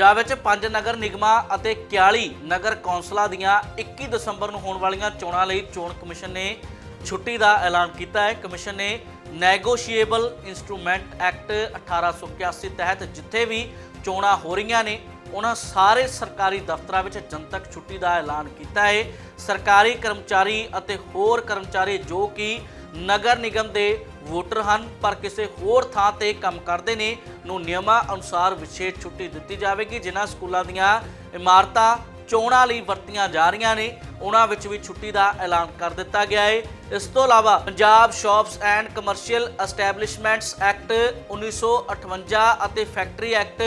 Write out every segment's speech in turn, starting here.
ਪੰਜਾਬ ਵਿੱਚ ਪੰਜ ਨਗਰ ਨਿਗਮਾਂ ਅਤੇ 41 ਨਗਰ ਕੌਂਸਲਾਂ ਦੀਆਂ 21 ਦਸੰਬਰ ਨੂੰ ਹੋਣ ਵਾਲੀਆਂ ਚੋਣਾਂ ਲਈ ਚੋਣ ਕਮਿਸ਼ਨ ਨੇ ਛੁੱਟੀ ਦਾ ਐਲਾਨ ਕੀਤਾ ਹੈ। ਕਮਿਸ਼ਨ ਨੇ ਨੈਗੋਸ਼ੀਏਬਲ ਇਨਸਟਰੂਮੈਂਟ ਐਕਟ 1881 ਤਹਿਤ ਜਿੱਥੇ ਵੀ ਚੋਣਾਂ ਹੋ ਰਹੀਆਂ ਨੇ, ਉਹਨਾਂ ਸਾਰੇ ਸਰਕਾਰੀ ਦਫ਼ਤਰਾਂ ਵਿੱਚ ਜਨਤਕ ਛੁੱਟੀ ਦਾ ਐਲਾਨ ਕੀਤਾ ਹੈ। ਸਰਕਾਰੀ ਕਰਮਚਾਰੀ ਅਤੇ ਹੋਰ ਕਰਮਚਾਰੀ ਜੋ ਕਿ ਨਗਰ ਨਿਗਮ ਦੇ ਵੋਟਰ ਹਨ, ਪਰ ਕਿਸੇ ਹੋਰ ਥਾਂ ਤੇ ਕੰਮ ਕਰਦੇ ਨੇ ਨੂੰ ਨਿਯਮਾਂ ਅਨੁਸਾਰ ਵਿਸ਼ੇਸ਼ ਛੁੱਟੀ ਦਿੱਤੀ ਜਾਵੇਗੀ, ਜਿਨ੍ਹਾਂ ਸਕੂਲਾਂ ਦੀਆਂ ਇਮਾਰਤਾਂ ਚੋਣਾਂ ਲਈ ਵਰਤੀਆਂ ਜਾ ਰਹੀਆਂ ਨੇ, ਉਹਨਾਂ ਵਿੱਚ ਵੀ ਛੁੱਟੀ ਦਾ ਐਲਾਨ ਕਰ ਦਿੱਤਾ ਗਿਆ ਹੈ ਇਸ ਤੋਂ ਇਲਾਵਾ Punjab shops and commercial establishments act 1958 ਅਤੇ ਫੈਕਟਰੀ ਐਕਟ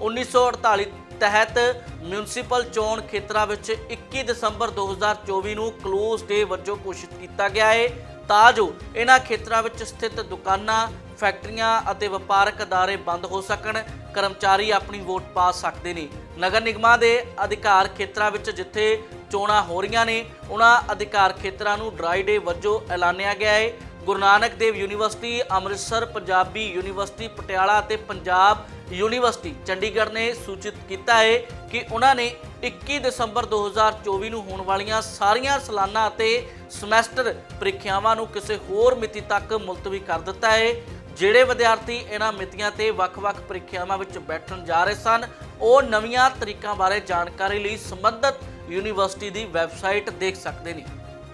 1948 ਤਹਿਤ ਮਿਊਨਿਸਪਲ ਚੋਣ ਖੇਤਰਾਂ ਵਿੱਚ 21 ਦਸੰਬਰ 2024 ਨੂੰ ਕਲੋਜ਼ ਡੇ ਵਜੋਂ ਘੋਸ਼ਿਤ ਕੀਤਾ ਗਿਆ ਹੈ ਤਾਂ ਜੋ ਇਹਨਾਂ ਖੇਤਰਾਂ ਵਿੱਚ ਸਥਿਤ ਦੁਕਾਨਾਂ ਫੈਕਟਰੀਆਂ ਅਤੇ ਵਪਾਰਕ ਅਦਾਰੇ ਬੰਦ ਹੋ ਸਕਣ, ਕਰਮਚਾਰੀ ਆਪਣੀ ਵੋਟ ਪਾ ਸਕਦੇ ਨੇ। ਨਗਰ ਨਿਗਮਾਂ ਦੇ ਅਧਿਕਾਰ ਖੇਤਰਾਂ ਵਿੱਚ ਜਿੱਥੇ ਚੋਣਾਂ ਹੋ ਰਹੀਆਂ ਨੇ ਉਹਨਾਂ ਅਧਿਕਾਰ ਖੇਤਰਾਂ ਨੂੰ ਡਰਾਈ ਡੇ ਵਜੋਂ ਐਲਾਨਿਆ ਗਿਆ ਹੈ ਗੁਰੂ ਨਾਨਕ ਦੇਵ ਯੂਨੀਵਰਸਿਟੀ, ਅੰਮ੍ਰਿਤਸਰ, ਪੰਜਾਬੀ ਯੂਨੀਵਰਸਿਟੀ, ਪਟਿਆਲਾ ਅਤੇ ਪੰਜਾਬ ਯੂਨੀਵਰਸਿਟੀ ਚੰਡੀਗੜ੍ਹ ਨੇ ਸੂਚਿਤ ਕੀਤਾ ਹੈ ਕਿ ਉਹਨਾਂ ਨੇ 21 ਦਸੰਬਰ 2024 ਨੂੰ ਹੋਣ ਵਾਲੀਆਂ ਸਾਰੀਆਂ ਸਾਲਾਨਾ ਅਤੇ ਸਮੈਸਟਰ ਪ੍ਰੀਖਿਆਵਾਂ ਨੂੰ ਕਿਸੇ ਹੋਰ ਮਿਤੀ ਤੱਕ ਮੁਲਤਵੀ ਕਰ ਦਿੱਤਾ ਹੈ ਜਿਹੜੇ ਵਿਦਿਆਰਥੀ ਇਹਨਾਂ ਮਿਤੀਆਂ ਤੇ ਵੱਖ-ਵੱਖ ਪ੍ਰੀਖਿਆਵਾਂ ਵਿੱਚ ਬੈਠਣ ਜਾ ਰਹੇ ਸਨ, ਉਹ ਨਵੀਆਂ ਤਰੀਕਾਂ ਬਾਰੇ ਜਾਣਕਾਰੀ ਲਈ ਸੰਬੰਧਿਤ ਯੂਨੀਵਰਸਿਟੀ ਦੀ ਵੈਬਸਾਈਟ ਦੇਖ ਸਕਦੇ ਨੇ।